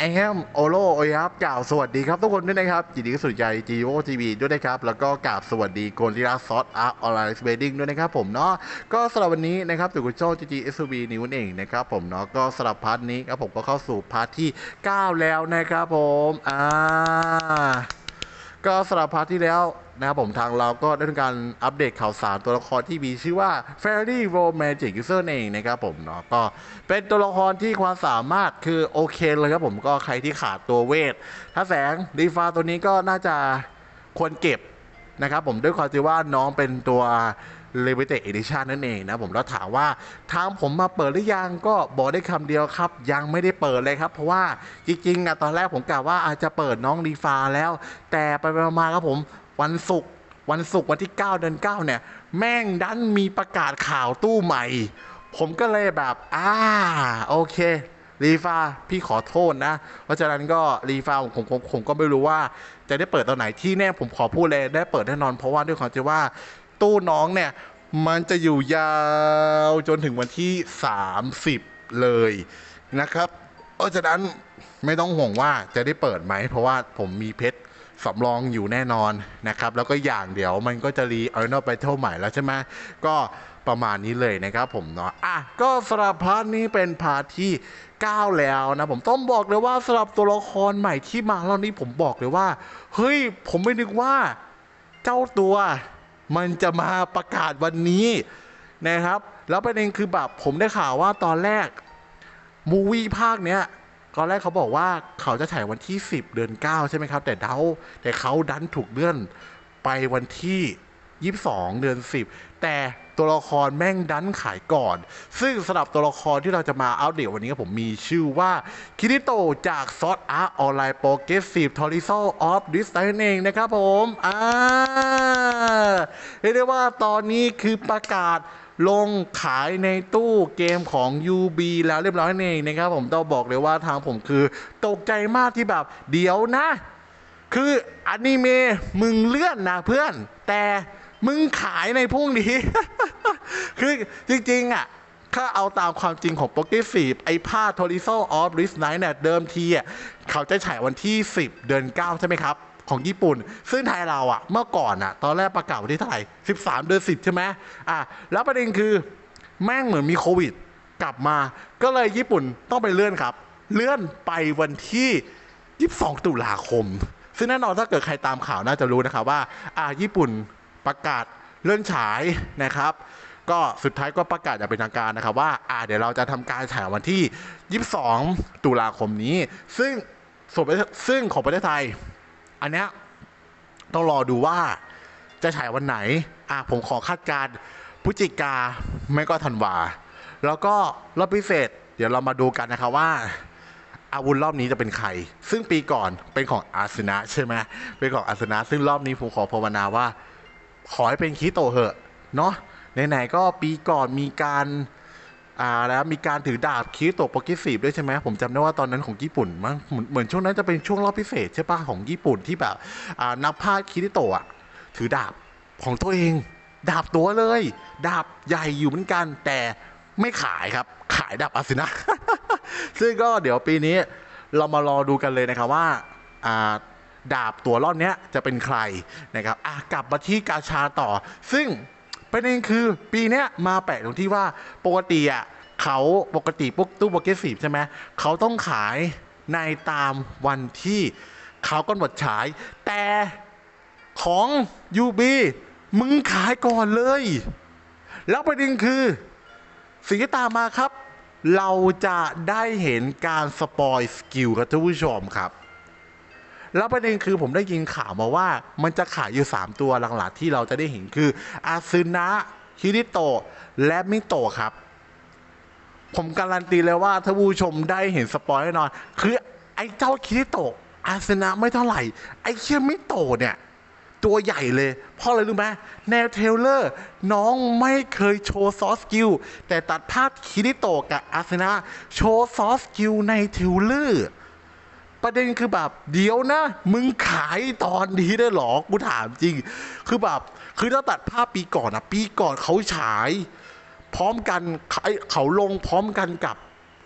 แอมโอโลโอยครับกล่าวสวัสดีครับทุกคนด้วยนะครับยินดีกับสุดใจ g o TV ด้วยนะครับ แล้วก็กล่าวสวัสดีโกนดีราซอสอาร์ออนไลน์สเวดดิ้งด้วยนะครับผมเนาะก็สำหรับวันนี้นะครับตู่กุโจ้ GG SUV นิวนั่นเองนะครับผมเนาะก็สำหรับพาร์ทนี้ครับผมก็เข้าสู่พาร์ทที่ 9 แล้วนะครับผมอ่า ก็สำหรับพาร์ทที่แล้วนะครับผมทางเราก็ได้ทำการอัปเดตข่าวสารตัวละครที่มีชื่อว่า Fairy Romantic User เองนะครับผมเนาะก็เป็นตัวละครที่ความสามารถคือโอเคเลยครับผมก็ใครที่ขาดตัวเวท ถ้าแสงดีฟาตัวนี้ก็น่าจะควรเก็บนะครับผมด้วยความที่ว่าน้องเป็นตัว Limited Edition นั่นเองนะผมแล้วถามว่าทางผมมาเปิดหรือยังก็บอกได้คำเดียวครับ ยังไม่ได้เปิดเลยครับ เพราะว่าจริงๆอะตอนแรกผมกะว่าอาจจะเปิดน้องดีฟาแล้ว แต่ไปมาครับผมวันศุกร์วันศุกร์วันที่ 9 เดือน 9 เนี่ย แม่งดันมีประกาศข่าวตู้ใหม่ ผมก็เลยแบบอ่าโอเครีฟาพี่ขอโทษนะ เพราะฉะนั้นก็รีฟาผมผมผมผมก็ไม่รู้ว่า จะได้เปิดตอนไหนที่แน่ผมขอพูดเลยได้เปิดแน่นอนเพราะว่าด้วยความที่ว่า ตู้น้องเนี่ย มันจะอยู่ยาวจนถึงวันที่ 30 เลยนะครับ เพราะฉะนั้นไม่ต้องห่วงว่าจะได้เปิดไหม เพราะว่าผมมีเพชรสำรองอยู่แน่นอนนะครับ แล้วก็อย่างเดี๋ยวมันก็จะรีออร์นอไปเท่าใหม่แล้วใช่ไหมก็ประมาณนี้เลยนะครับผมเนาะอะก็สำหรับพาร์ทนี้เป็นพาร์ทที่ 9 แล้วนะ ผมต้องบอกเลยว่าสำหรับตัวละครใหม่ที่มารอบนี้ผมบอกเลยว่า เฮ้ย ผมไม่นึกว่า เจ้าตัว มันจะมาประกาศวันนี้นะครับ แล้วประเด็นคือแบบผมได้ข่าวว่าตอนแรกมูวี่ภาคเนี้ยตอนแรกเขาบอกว่าเขาจะฉายวันที่ 10 เดือน 9 ใช่ไหมครับ แต่เดาแต่เขาดันถูกเลื่อนไปวันที่ 22 เดือน 10 แต่ ตัวละครแม่งดันขายก่อน ซึ่งสำหรับตัวละครที่เราจะมาอัปเดตวันนี้ครับผมมีชื่อว่าคิริโตจากซอสอาร์ออนไลน์โปรเกรสซีฟทอริโซออฟดิสไนเองนะครับผมอ่าเรียกได้ว่าตอนนี้คือประกาศลงขายในตู้เกมของ UB แล้วเรียบร้อยนั่นเองนะครับผมต้องบอกเลยว่าทางผมคือ ตกใจมากที่แบบ เดี๋ยวนะ คืออนิเมะมึงเลื่อนนะเพื่อน แต่ มึงขายในพรุ่งนี้ คือจริง ๆ อะถ้าเอาตามความจริงของโปเกสีไอ้ผ้าโทริโซออฟริสไนท์เนี่ยเดิมทีอะเขาจะฉายวันที่ 10 เดือน 9 ใช่ไหมครับ ของญี่ปุ่น ซึ่งไทยเราอะ เมื่อก่อนอะ ตอนแรกประกาศวันที่เท่าไหร่ 13 เดือน 10 ใช่ไหมอะ แล้วประเด็นคือแม่งเหมือนมีโควิด กลับมา ก็เลยญี่ปุ่นต้องไปเลื่อนครับ เลื่อนไปวันที่ 22 ตุลาคม ซึ่งแน่นอนถ้าเกิดใครตามข่าวน่าจะรู้นะครับว่าอ่าญี่ปุ่น ประกาศเลื่อนฉายนะครับ ก็สุดท้ายก็ประกาศอย่างเป็นทางการนะครับ ว่าอ่าเดี๋ยวเราจะทำการฉายวันที่ 22 ตุลาคมนี้ ซึ่งส่วนซึ่งของประเทศไทย อันเนี้ยต้องรอดูว่าจะฉายวันไหน อะผมขอคาดการณ์พฤศจิกาไม่ก็ธันวา แล้วก็รอบพิเศษ เดี๋ยวเรามาดูกันนะครับว่า อาวุธรอบนี้จะเป็นใคร ซึ่งปีก่อนเป็นของอาสนะใช่ไหมเป็นของอาสนะ ซึ่งรอบนี้ผมขอภาวนาว่า ขอให้เป็นคิโตเหอะเนาะไหนๆก็ปีก่อนมีการอ่าแล้วมีการถือดาบคิโตโปรกิสีด้วยใช่ไหมผมจำได้ว่าตอนนั้นของญี่ปุ่นมั้งเหมือนเหมือนช่วงนั้นจะเป็นช่วงรอบพิเศษใช่ปะของญี่ปุ่นที่แบบอ่านักพากย์คิริโตะอะถือดาบของตัวเอง ดาบตัวเลย ดาบใหญ่อยู่เหมือนกัน แต่ไม่ขายครับ ขายดาบอาสนะ ซึ่งก็เดี๋ยวปีนี้เรามารอดูกันเลยนะครับว่าอ่า ดาบตัวรอบเนี้ยจะเป็นใครนะครับอะกลับมาที่กาชาต่อ ซึ่งประเด็นคือปีเนี้ยมาแปลกตรงที่ว่าปกติอะเขาปกติพวกตู้โปเกสีฟใช่ไหมเขาต้องขายในตามวันที่เขากำหนดฉาย แต่ของ UB มึงขายก่อนเลย แล้วประเด็นคือสิ่งที่ตามมาครับ เราจะได้เห็นการสปอยสกิลครับท่านผู้ชมครับ แล้วประเด็นคือผมได้ยินข่าวมาว่า มันจะขายอยู่ 3 ตัวหลักๆที่เราจะได้เห็นคืออาซึนะฮิริโตะและมิโตะครับ ผมการันตีเลยว่าถ้าผู้ชมได้เห็นสปอยแน่นอน คือไอ้เจ้าคิริโตะอาซึนะไม่เท่าไหร่ ไอ้เชี่ยมิโตะเนี่ยตัวใหญ่เลย เพราะอะไรรู้ไหมแนวเทลเลอร์ น้องไม่เคยโชว์ซอสกิล แต่ตัดภาพคิริโตะกับอาซึนะ โชว์ซอสกิลในเทเลอร์ ประเด็นคือแบบเดี๋ยวนะ มึงขายตอนนี้ได้หรอกูถามจริง คือแบบคือถ้าตัดภาพปีก่อนอะปีก่อนเขาฉาย พร้อมกันเขาเขาลงพร้อมกันกับ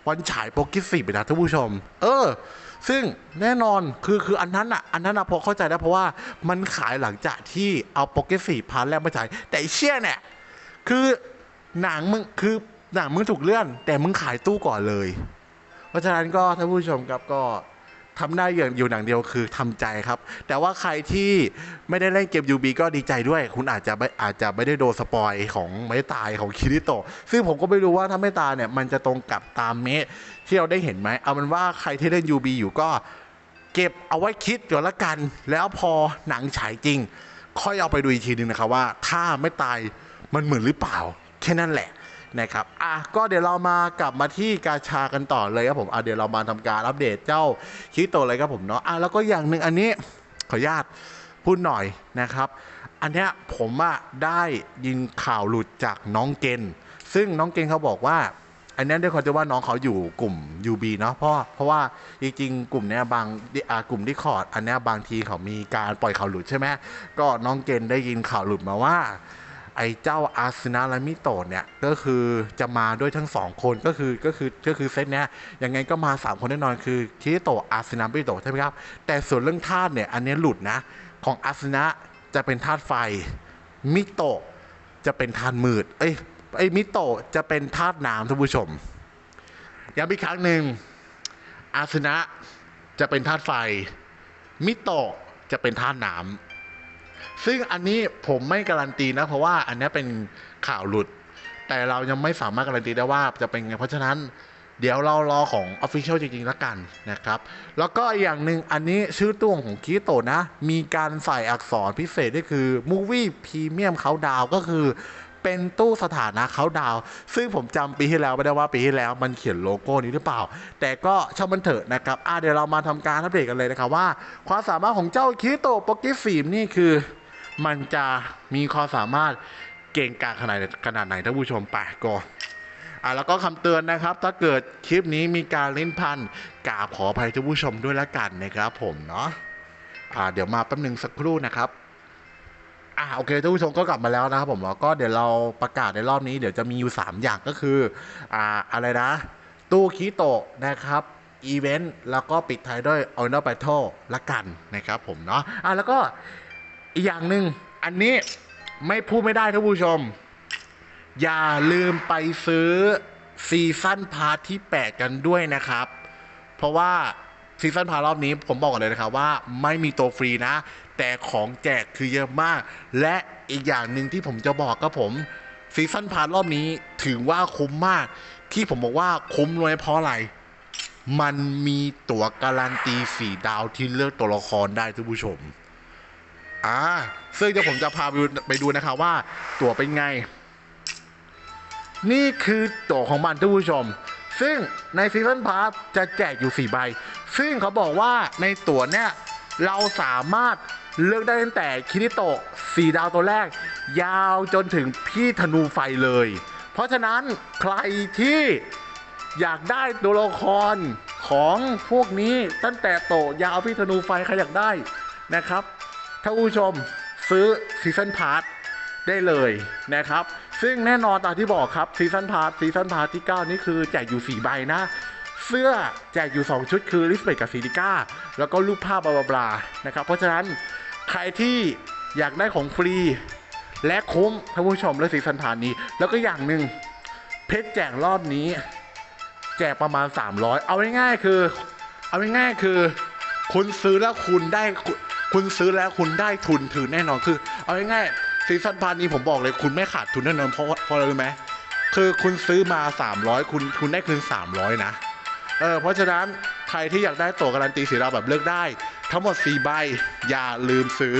วันฉายโปรกิสิบนะท่านผู้ชม เออ ซึ่งแน่นอนคือคืออันนั้นอะ อันนั้นอะพอเข้าใจได้เพราะว่ามันขายหลังจากที่เอาโปรกิสิบพาร์ทแรกมาฉาย แต่เชี่ยเนี่ยคือหนังมึงคือหนังมึงถูกเลื่อน แต่มึงขายตู้ก่อนเลย เพราะฉะนั้นก็ท่านผู้ชมครับก็ ทำได้อย่างอยู่หนังเดียวคือทำใจครับ แต่ว่าใครที่ไม่ได้เล่นเกม UB ก็ดีใจด้วย คุณอาจจะไม่อาจจะไม่ได้โดนสปอยของไม่ตายของคิริโตะซึ่งผมก็ไม่รู้ว่าถ้าไม่ตายเนี่ย มันจะตรงกับตามเมะที่เราได้เห็นไหมเอาเป็นว่าใครที่เล่น UB อยู่ก็เก็บเอาไว้คิดก่อนละกัน แล้วพอหนังฉายจริง ค่อยเอาไปดูอีกทีนึงนะครับว่าถ้าไม่ตายมันเหมือนหรือเปล่า แค่นั้นแหละ นะครับอะก็เดี๋ยวเรามากลับมาที่กาชากันต่อเลยครับผมอะเดี๋ยวเรามาทำการอัปเดตเจ้าคิโตะเลยครับผมเนาะอะแล้วก็อย่างหนึ่งอันนี้ขออนุญาตพูดหน่อยนะครับ อันเนี้ยผมอะได้ยินข่าวหลุดจากน้องเกณฑ์ซึ่งน้องเกณฑ์เขาบอกว่าอันนี้ด้วยความที่ว่าน้องเขาอยู่กลุ่ม UB เนาะเพราะเพราะว่าจริงๆกลุ่มเนี้ยบางกลุ่มที่คอร์ดอันเนี้ยบางทีเขามีการปล่อยข่าวหลุดใช่ไหมก็น้องเกณฑ์ได้ยินข่าวหลุดมาว่า ไอ้เจ้าอาร์เซนอลและมิโตเนี่ยก็คือจะมาด้วยทั้งสองคนก็คือก็คือก็คือเซตเนี้ยยังไงก็มา 3 คนแน่นอนคือคิโตะอาร์เซนอลมิโตะใช่ไหมครับ แต่ส่วนเรื่องธาตุเนี่ยอันนี้หลุดนะ ของอาร์เซนอลจะเป็นธาตุไฟ มิโตะจะเป็นธาตุมืดเอ้ยไอ้มิโตะจะเป็นธาตุน้ำท่านผู้ชมย้ำอีกครั้งหนึ่งอาร์เซนอลจะเป็นธาตุไฟ มิโตะจะเป็นธาตุน้ำ ซึ่งอันนี้ผมไม่การันตีนะ เพราะว่าอันนี้เป็นข่าวหลุด แต่เรายังไม่สามารถการันตีได้ว่าจะเป็นไง เพราะฉะนั้นเดี๋ยวเรารอของ Official จริงๆแล้วกันนะครับ แล้วก็อีกอย่างหนึ่งอันนี้ชื่อตู้ของคิโตนะ มีการใส่อักษรพิเศษก็คือ Movie Premium เขาดาวก็คือเป็นตู้สถานะเขาดาว ซึ่งผมจำปีที่แล้วไม่ได้ว่าปีที่แล้วมันเขียนโลโก้นี้หรือเปล่า แต่ก็ช่างมันเถอะนะครับอะเดี๋ยวเรามาทำการอัปเดตกันเลยนะครับว่า ความสามารถของเจ้าคิโตโปกิฟิล์มนี่คือ มันจะมีความสามารถเก่งกาจขนาดขนาดไหนท่านผู้ชมไปก่อนอะแล้วก็คำเตือนนะครับ ถ้าเกิดคลิปนี้มีการเล่นพันกราบขออภัยท่านผู้ชมด้วยละกันนะครับ ผมเนาะอ่าเดี๋ยวมาแป๊บหนึงสักครู่นะครับอ่าโอเคท่านผู้ชมก็กลับมาแล้วนะครับผมแล้วก็เดี๋ยวเราประกาศในรอบนี้เดี๋ยวจะมีอยู่ 3 อย่างก็คืออ่าอะไรนะ ตู้คิโตะนะครับอีเวนต์แล้วก็ปิดท้ายด้วย Honor Battle ละกันนะครับผมเนาะอะแล้วก็ อีกอย่างหนึ่งอันนี้ไม่พูดไม่ได้ท่านผู้ชม อย่าลืมไปซื้อซีซั่นพาร์ทที่ 8 กันด้วยนะครับ เพราะว่าซีซั่นพาร์รอบนี้ผมบอกก่อนเลยนะครับว่าไม่มีตัวฟรีนะ แต่ของแจกคือเยอะมาก และอีกอย่างหนึ่งที่ผมจะบอกก็ผมซีซั่นพาร์รอบนี้ถือว่าคุ้มมาก ที่ผมบอกว่าคุ้มเลยเพราะอะไร มันมีตั๋วการันตีสีดาวที่เลือกตัวละครได้ท่านผู้ชม อ่า ซึ่งเดี๋ยวผมจะพาไปดูไปดูนะครับว่าตั๋วเป็นไง นี่คือตั๋วของมันท่านผู้ชม ซึ่งในซีซันพาร์จะแจกอยู่ 4 ใบ ซึ่งเขาบอกว่าในตั๋วเนี่ยเราสามารถเลือกได้ตั้งแต่คิริโตะสีดาวตัวแรก ยาวจนถึงพี่ธนูไฟเลย เพราะฉะนั้นใครที่อยากได้ตัวละครของพวกนี้ตั้งแต่โตยาวพี่ธนูไฟใครอยากได้นะครับ ท่านผู้ชมซื้อซีซันพาร์ได้เลยนะครับ ซึ่งแน่นอนตามที่บอกครับซีซันพาร์ซีซันพาร์ที่ 9 นี่คือแจกอยู่ 4 ใบนะ เสื้อแจกอยู่ 2 ชุดคือลิสเบตกับซีดิก้า แล้วก็รูปภาพบลาบลาๆนะครับ เพราะฉะนั้นใครที่อยากได้ของฟรี และคุ้มท่านผู้ชมเลือกซีซันพาร์นี้ แล้วก็อย่างหนึ่งเพชรแจกรอบนี้ แจกประมาณ 300 เอาง่ายๆคือ เอาง่ายๆคือ คุณซื้อแล้วคุณได้ คุณซื้อแล้วคุณได้ทุนถือแน่นอนคือ เอาง่ายๆซีซันพาร์นี้ผมบอกเลยคุณไม่ขาดทุนแน่นอนเพราะเพราะอะไรรู้ไหมคือคุณซื้อมา 300 คุณคุณได้คืน 300 นะเออเพราะฉะนั้นใครที่อยากได้ตั๋วการันตีสีดาแบบเลือกได้ ทั้งหมด 4 ใบ อย่าลืมซื้อ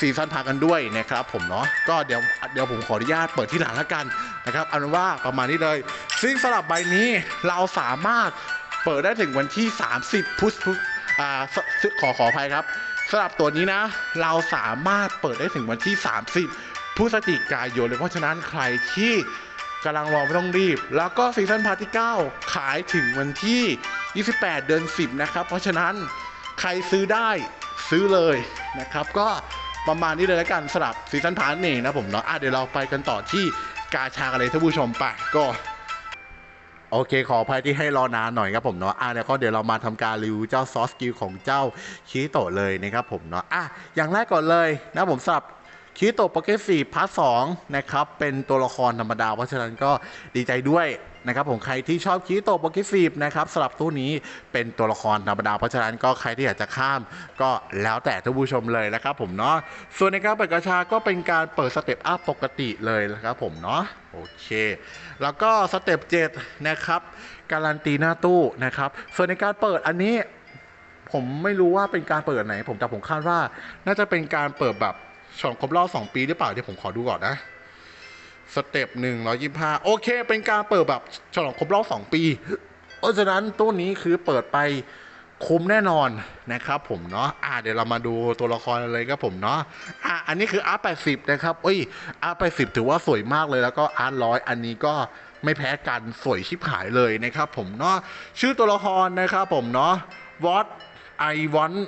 ซีซันพากันด้วยนะครับผมเนาะก็เดี๋ยวเดี๋ยวผมขออนุญาตเปิดที่หลังแล้วกันนะครับอาเป็นว่าประมาณนี้เลยซึ่งสำหรับใบนี้เราสามารถเปิดได้ถึงวันที่ 30พฤษภอ่าขอขออภัยครับ สำหรับตัวนี้นะ เราสามารถเปิดได้ถึงวันที่ 30พฤศจิกายนเลยเพราะฉะนั้นใครที่กำลังรอไม่ต้องรีบ แล้วก็ซีซันพาร์ทที่ 9 ขายถึงวันที่ 28 เดือน 10 นะครับ เพราะฉะนั้นใครซื้อได้ซื้อเลยนะครับ ก็ประมาณนี้เลยแล้วกันสำหรับซีซันพาร์ทนี่นะผมเนาะอะเดี๋ยวเราไปกันต่อที่กาชากันเลยท่านผู้ชมไปก็ โอเค ขออภัยที่ให้รอนานหน่อยครับผมเนาะอะเดี๋ยวก็เดี๋ยวเรามาทำการรีวิวเจ้าซอสกิลของเจ้าคีโตเลยนะครับผมเนาะอะอย่างแรกก่อนเลยนะผมสำหรับคีโตโปเกสี่พาร์ทสองนะครับเป็นตัวละครธรรมดาเพราะฉะนั้นก็ดีใจด้วย นะครับผมใครที่ชอบคิโตโปเกม4นะครับสำหรับตู้นี้เป็นตัวละครธรรมดาเพราะฉะนั้นก็ใครที่อยากจะข้ามก็แล้วแต่ท่านผู้ชมเลยนะครับผมเนาะส่วนในการเปิดกระชาก็เป็นการเปิดสเต็ปอัพปกติเลยนะครับผมเนาะโอเค แล้วก็สเต็ป7นะครับการันตีหน้าตู้นะครับ ส่วนในการเปิดอันนี้ผมไม่รู้ว่าเป็นการเปิดไหน ผมแต่ผมคาดว่า น่าจะเป็นการเปิดแบบฉลองครบรอบสองปีหรือเปล่าเดี๋ยวผมขอดูก่อนนะ สเต็ปหนึ่งร้อยยี่ห้าโอเค เป็นการเปิดแบบฉลองครบรอบสองปี เพราะฉะนั้นตู้นี้คือเปิดไปคุ้มแน่นอนนะครับผมเนาะอ่าเดี๋ยวเรามาดูตัวละครเลยครับผมเนาะอ่าอันนี้คือ R80 นะครับเอ้ย R80 ถือว่าสวยมากเลยแล้วก็ R100 อันนี้ก็ไม่แพ้กันสวยชิบหายเลยนะครับผมเนาะชื่อตัวละครนะครับผมเนาะ What I Want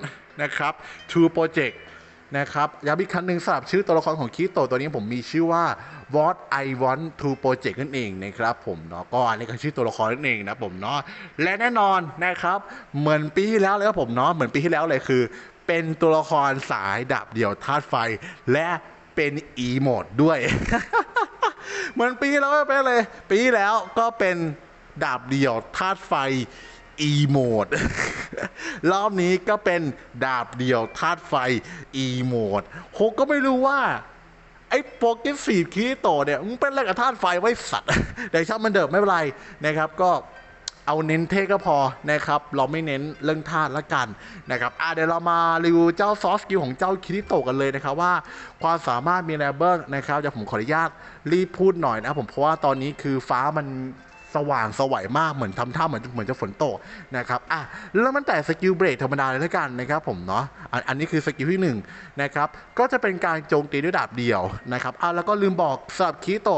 นะครับ To Project นะครับย้ำอีกครั้งหนึ่งสำหรับชื่อตัวละครของคิโตตัวนี้ผมมีชื่อว่า What I Want to Project นั่นเองนะครับผมเนาะก็อันนี้คือชื่อตัวละครนั่นเองนะผมเนาะและแน่นอนนะครับเหมือนปีที่แล้วเลยครับผมเนาะเหมือนปีที่แล้วเลยคือ เป็นตัวละครสายดาบเดี่ยวธาตุไฟ และเป็นอีโมดด้วยเหมือนปีแล้วไปเลย ปีที่แล้วก็เป็นดาบเดี่ยวธาตุไฟ อีโมด รอบนี้ก็เป็นดาบเดียวธาตุไฟอีโมดโหก็ไม่รู้ว่า ไอ้โปเกมฟีดคีโตเนี่ยมึงเป็นอะไรกับธาตุไฟไว้สัตว์แต่ช่างมันเดิมไม่เป็นไรนะครับก็เอาเน้นเท่ก็พอนะครับ เราไม่เน้นเรื่องธาตุละกันนะครับอะเดี๋ยวเรามารีวิวเจ้าซอสกิลของเจ้าคิริโตกันเลยนะครับว่าความสามารถมีอะไรบ้างนะครับเดี๋ยวผมขออนุญาตรีบพูดหน่อยนะผมเพราะว่าตอนนี้คือฟ้ามัน สว่างสวัยมากเหมือนทำท่าเหมือนเหมือนจะฝนตกนะครับอะแล้วมันแต่สกิลเบรกธรรมดาเลยละกันนะครับผมเนาะอันอันนี้คือสกิลที่หนึ่งนะครับก็จะเป็นการโจมตีด้วยดาบเดียวนะครับอะแล้วก็ลืมบอกสำหรับคีโต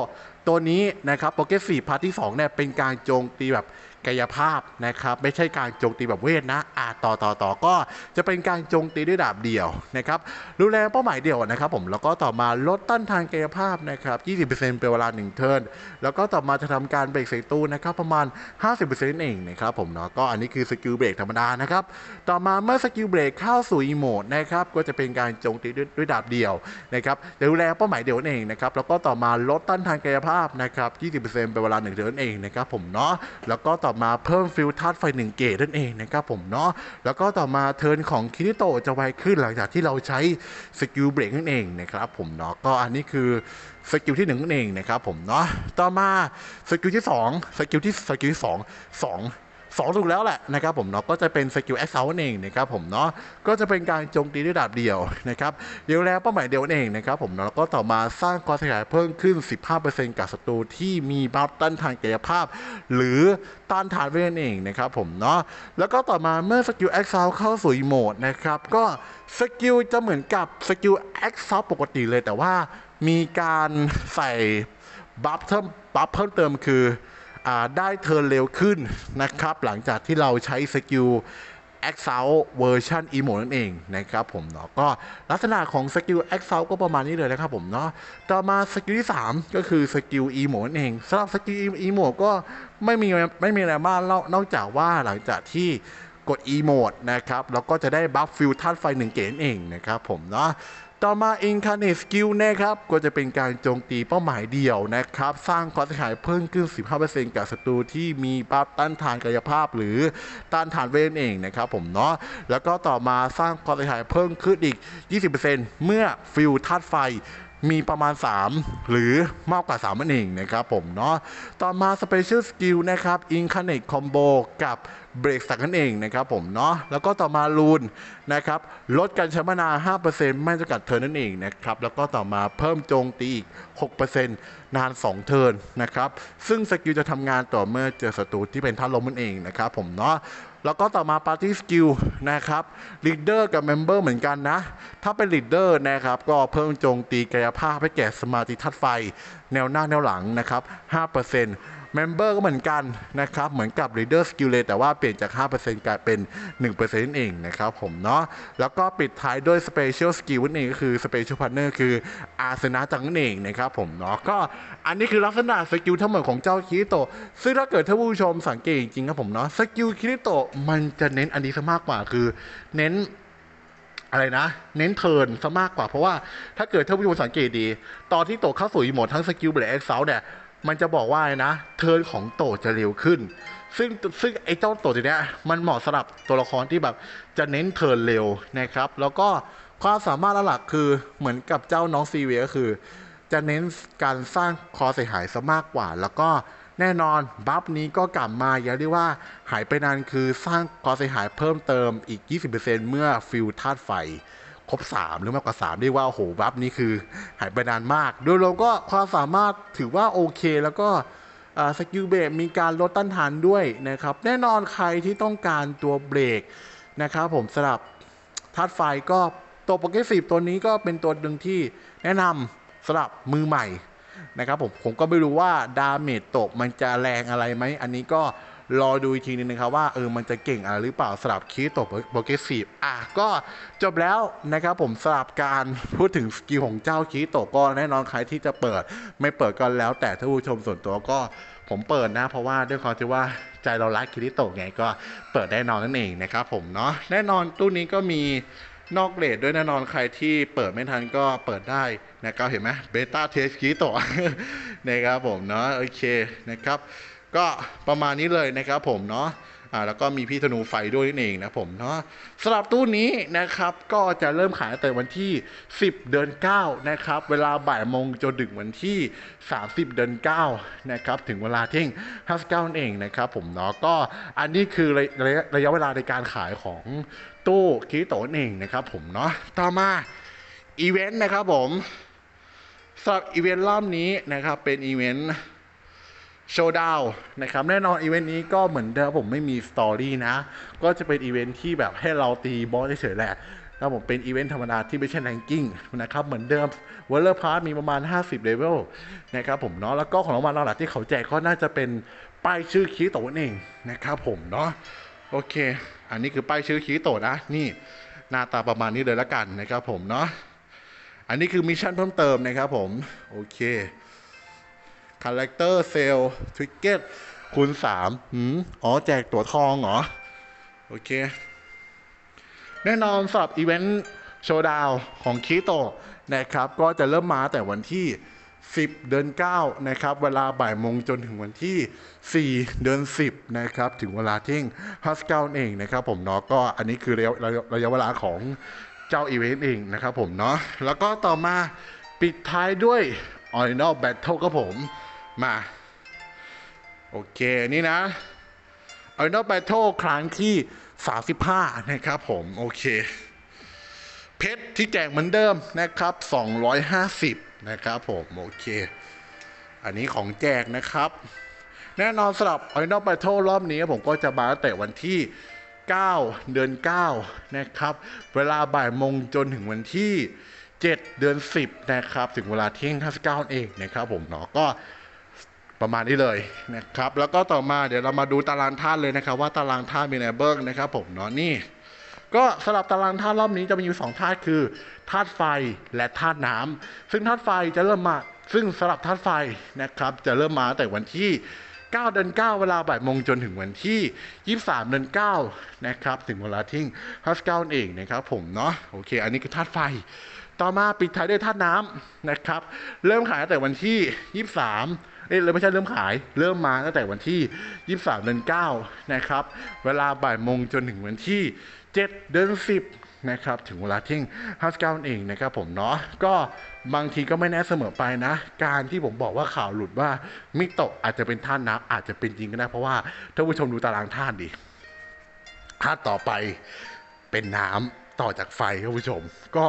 ตัวนี้นะครับโปเกมสี่พาร์ทที่สองเนี่ยเป็นการโจมตีแบบ กายภาพนะครับ ไม่ใช่การโจมตีแบบเวทนะอ่าต่อต่อต่อก็จะเป็นการโจมตีด้วยดาบเดียวนะครับดูแลเป้าหมายเดียวนะครับผมแล้วก็ต่อมาลดต้นทานกายภาพนะครับ20%เป็นเวลา1เทิร์นแล้วก็ต่อมาจะทำการเบรกใส่ตู้นะครับประมาณ 50%เองนะครับผมเนาะก็อันนี้คือสกิลเบรกธรรมดานะครับต่อมาเมื่อสกิลเบรกเข้าสู่อีโมดนะครับก็จะเป็นการโจมตีด้วยด้วยดาบเดียวนะครับดูแลเป้าหมายเดียวเองนะครับแล้วก็ต่อมาลดต้นทานกายภาพนะครับ20%เป็นเวลา1เทิร์นเองนะครับผมเนาะแล้วก็ต่อมาเพิ่มฟิลธาตุไฟ1เกตนั่นเองนะครับผมเนาะแล้วก็ต่อมาเทิร์นของคิริโตจะไวขึ้นหลังจากที่เราใช้สกิลเบรกนั่นเองนะครับผมเนาะก็อันนี้คือสกิลที่หนึ่งนั่นเองนะครับผมเนาะต่อมาสกิลที่สองสกิลที่สกิลที่สอง สองสองถูกแล้วแหละนะครับผมเนาะก็จะเป็นสกิลแอคเซลนั่นเองนะครับผมเนาะก็จะเป็นการโจมตีด้วยดาบเดียวนะครับเดียวแล้วเป้าหมายเดียวนั่นเองนะครับผมเนาะแล้วก็ต่อมาสร้างความเสียหายเพิ่มขึ้น 15%กับศัตรูที่มีบัฟต้านทานกายภาพ หรือต้านทานเวทนั่นเองนะครับผมเนาะแล้วก็ต่อมาเมื่อสกิลแอคเซลเข้าสู่โหมดนะครับก็สกิลจะเหมือนกับสกิลแอคเซลปกติเลยแต่ว่ามีการใส่บัฟเพิ่มบัฟเพิ่มเติมคือ ได้เทิร์นเร็วขึ้นนะครับ หลังจากที่เราใช้สกิล e x a l เวอร์ชัน e m o นั่นเองนะครับผมเนาะก็ลักษณะของสกิล e x a l ก็ประมาณนี้เลยนะครับผมเนาะต่อมาสกิลที่ 3 ก็คือสกิล e m o นั่นเองสำหรับสกิล e m o ก็ไม่มีไม่มีอะไรมากนอกจากว่าหลังจากที่กด e m o นะครับแล้วก็จะได้บัฟฟิลธาตุไฟหนึ่งเกณฑ์เองนะครับผมเนาะ ต่อมา Incarnate Skill นะครับ ก็จะเป็นการโจมตีเป้าหมายเดี่ยวนะครับ สร้างความเสียหายเพิ่มขึ้น 15%กับศัตรูที่มีบัฟต้านทานกายภาพ หรือต้านทานเวทเองนะครับผมเนาะ แล้วก็ต่อมาสร้างความเสียหายเพิ่มขึ้นอีก 20%เมื่อฟิลธาตุไฟ มีประมาณ 3 หรือมากกว่า3นั่นเองนะครับผมเนาะต่อมา Special Skill นะครับ Incarnate Combo กับเบรกสักนั่นเองนะครับผมเนาะแล้วก็ต่อมาลูนนะครับลดการใช้มานา 5%ไม่จำกัดเทิร์นนั่นเองนะครับแล้วก็ต่อมาเพิ่มโจมตีอีก 6%นาน 2 เทิร์นนะครับซึ่งสกิลจะทำงานต่อเมื่อเจอศัตรูที่เป็นท่าลมนั่นเองนะครับผมเนาะ แล้วก็ต่อมา Party Skill นะครับ Leader กับ Member เหมือนกันนะ ถ้าเป็น Leader นะครับ ก็เพิ่มโจมตีกายภาพให้แก่สมาธิทัดไฟ แนวหน้าแนวหลังนะครับ 5% เมมเบอร์ก็เหมือนกันนะครับ เหมือนกับ Leader Skill เลยแต่ว่าเปลี่ยนจาก 5%กลายเป็น 1%นั่นเองนะครับผมเนาะแล้วก็ปิดท้ายด้วย Special Skill นั่นเองก็คือ Special Partner คืออาสนะจังนั่นเองนะครับผมเนาะก็อันนี้คือลักษณะสกิลทั้งหมดของเจ้าคิริโตซึ่งถ้าเกิดท่านผู้ชมสังเกตจริงๆครับผมเนาะสกิลคิริโตมันจะเน้นอันนี้ซะมากกว่าคือเน้นอะไรนะ เน้นเทิร์นซะมากกว่าเพราะว่าถ้าเกิดท่านผู้ชมสังเกตดี ตอนที่โตเข้าสู่โหมดทั้งสกิลเบรกเอ็กซ์เซลเนี่ย มันจะบอกว่าไนะ เทิร์นของโตจะเร็วขึ้น ซึ่งซึ่งไอ้เจ้าโตตัวเนี้ยมันเหมาะสำหรับตัวละครที่แบบจะเน้นเทิร์นเร็วนะครับ แล้วก็ความสามารถหลักคือเหมือนกับเจ้าน้องซีเวียก็คือ จะเน้นการสร้างคอเสียหายซะมากกว่า แล้วก็แน่นอนบัฟนี้ก็กลับมาอย่าเรียกว่าหายไปนานคือสร้างคอเสียหายเพิ่มเติมอีก 20%เมื่อฟิลธาตุไฟ ครบ 3 หรือมากกว่า 3 เรียกว่าโอ้โหบัฟนี้คือหายไปนานมาก โดยรวมก็ความสามารถถือว่าโอเค แล้วก็สกิลเบรกมีการลดต้านทานด้วยนะครับ แน่นอนใครที่ต้องการตัวเบรกนะครับผมสำหรับธาตุไฟก็ตัวโปรเกรสซีฟตัวนี้ก็เป็นตัวหนึ่งที่แนะนำสำหรับมือใหม่นะครับผมผมก็ไม่รู้ว่าดาเมจตกมันจะแรงอะไรไหม อันนี้ก็ รอดูอีกทีนึงนะครับว่าเออมันจะเก่งอะไรหรือเปล่าสำหรับคีตกโปรเกรสซีฟอะก็จบแล้วนะครับผมสำหรับการพูดถึงสกิลของเจ้าคีตกก็แน่นอนใครที่จะเปิดไม่เปิดก็แล้ว แต่ท่านผู้ชมส่วนตัวก็ผมเปิดนะ เพราะว่าด้วยความที่ว่าใจเรารักคิริโตะไงก็เปิดแน่นอนนั่นเองนะครับผมเนาะแน่นอนตู้นี้ก็มีนอกเลดด้วยแน่นอนใครที่เปิดไม่ทันก็เปิดได้นะครับเห็นไหมเบต้าเทสคิริโตะนะครับผมเนาะโอเคนะครับ ก็ประมาณนี้เลยนะครับผมเนาะอ่าแล้วก็มีพี่ธนูไฟด้วยนั่นเองนะผมเนาะสำหรับตู้นี้นะครับก็จะเริ่มขายตั้งแต่วันที่ 10 เดือน 9 นะครับ เวลาบ่ายโมงจนถึงวันที่ 30 เดือน 9 นะครับ ถึงเวลาเที่ยง59นั่นเองนะครับผมเนาะก็อันนี้คือระระยะระยะเวลาในการขายของตู้คิโตนเองนะครับผมเนาะต่อมาอีเวนต์นะครับผมสำหรับอีเวนต์รอบนี้นะครับเป็นอีเวนต์ โชว์ดาวนะครับแน่นอนอีเวนต์นี้ก็เหมือนเดิมผมไม่มีสตอรี่นะ ก็จะเป็นอีเวนต์ที่แบบให้เราตีบอสเฉยๆแหละแล้วผมเป็นอีเวนต์ธรรมดาที่ไม่ใช่แรงกิ้งนะครับ เหมือนเดิมวอลเลอร์พาร์ทมีประมาณ 50เลเวลนะครับผมเนาะแล้วก็ของรางวัลหลักที่เขาแจกก็น่าจะเป็นป้ายชื่อคีโตนเองนะครับผมเนาะโอเค อันนี้คือป้ายชื่อคีโตนะนี่หน้าตาประมาณนี้เลยละกันนะครับผมเนาะอันนี้คือมิชชั่นเพิ่มเติมนะครับผมโอเค คาแรคเตอร์เซลทริกเก็ตคูณ3หืมอ๋อ แจกตั๋วทองเหรอ โอเค แน่นอนสำหรับอีเวนต์โชว์ดาวของคีโตนะครับ ก็จะเริ่มมาแต่วันที่ 10 เดือน 9 นะครับ เวลาบ่ายโมงจนถึงวันที่ 4 เดือน 10 นะครับ ถึงเวลาเที่ยงฮัสเก้าเองนะครับผมเนาะก็อันนี้คือระยะระยะระยะเวลาของเจ้าอีเวนต์เองนะครับผมเนาะแล้วก็ต่อมาปิดท้ายด้วย Original Battle ครับผม มาโอเคนี่นะ Original Battle ครั้งที่ 35 นะครับผมโอเค เพชรที่แจกเหมือนเดิมนะครับ 250 นะครับผมโอเค อันนี้ของแจกนะครับ แน่นอนสำหรับ Original Battle รอบนี้ผมก็จะมาตั้งแต่วันที่ 9 เดือน 9 นะครับ เวลาบ่ายโมงจนถึงวันที่ 7 เดือน 10 นะครับ ถึงเวลาเที่ยง59 เองนะครับผมเนาะก็ ประมาณนี้เลยนะครับแล้วก็ต่อมาเดี๋ยวเรามาดูตารางธาตุเลยนะครับ ว่าตารางธาตุมีอะไรเบิ้งนะครับผมเนาะนี่ ก็สำหรับตารางธาตุรอบนี้จะมีอยู่สองธาตุคือธาตุไฟและธาตุน้ำซึ่งธาตุไฟจะเริ่มมาซึ่งสำหรับธาตุไฟนะครับจะเริ่มมาตั้งแต่วันที่ 9 เดือน 9 เวลาบ่ายโมงจนถึงวันที่ 23 เดือน 9 นะครับ ถึงเวลาทิ้งฮัสเก้าเองนะครับผมเนาะโอเค อันนี้คือธาตุไฟ ต่อมาปิดท้ายด้วยธาตุน้ำนะครับ เริ่มขายตั้งแต่วันที่ 23 เอ้ยไม่ใช่เริ่มขาย เริ่มมาตั้งแต่วันที่ 23 เดือน 9 นะครับ เวลาบ่ายโมงจนถึงวันที่ 7 เดือน 10นะครับถึงเวลาเที่ยงห้าสิบเก้าเองนะครับผมเนาะก็บางทีก็ไม่แน่เสมอไปนะ การที่ผมบอกว่าข่าวหลุดว่ามิโตะอาจจะเป็นท่านน้ำอาจจะเป็นจริงก็ได้เพราะว่าท่านผู้ชมดูตารางธาตุดิธาตุต่อไปเป็นน้ำต่อจากไฟครับผู้ชม ก็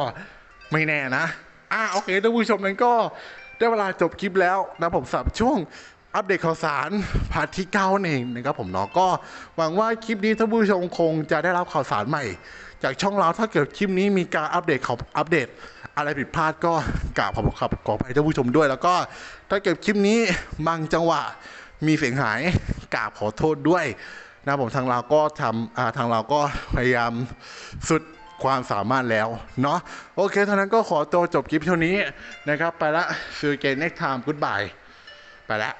ไม่แน่นะอะโอเคท่านผู้ชมนั้นก็ ได้เวลาจบคลิปแล้วนะผมสับช่วงอัปเดตข่าวสารพาร์ทที่เก้านั่นเองนะครับผมเนาะก็หวังว่าคลิปนี้ท่านผู้ชมคงจะได้รับข่าวสารใหม่ จากช่องเราถ้าเกิดคลิปนี้มีการอัปเดตข่าวอัปเดต อะไรผิดพลาดก็กราบขอขอบขอไปท่านผู้ชมด้วย แล้วก็ถ้าเกิดคลิปนี้บางจังหวะมีเสียงหายกราบขอโทษด้วยนะผมทางเราก็ทำทางเราก็พยายามสุด ความสามารถแล้วเนาะโอเคเท่านั้นก็ขอตัวจบคลิปเท่านี้นะครับ ไปละซื้อเกนเน็กไทม์กุดบายไปละ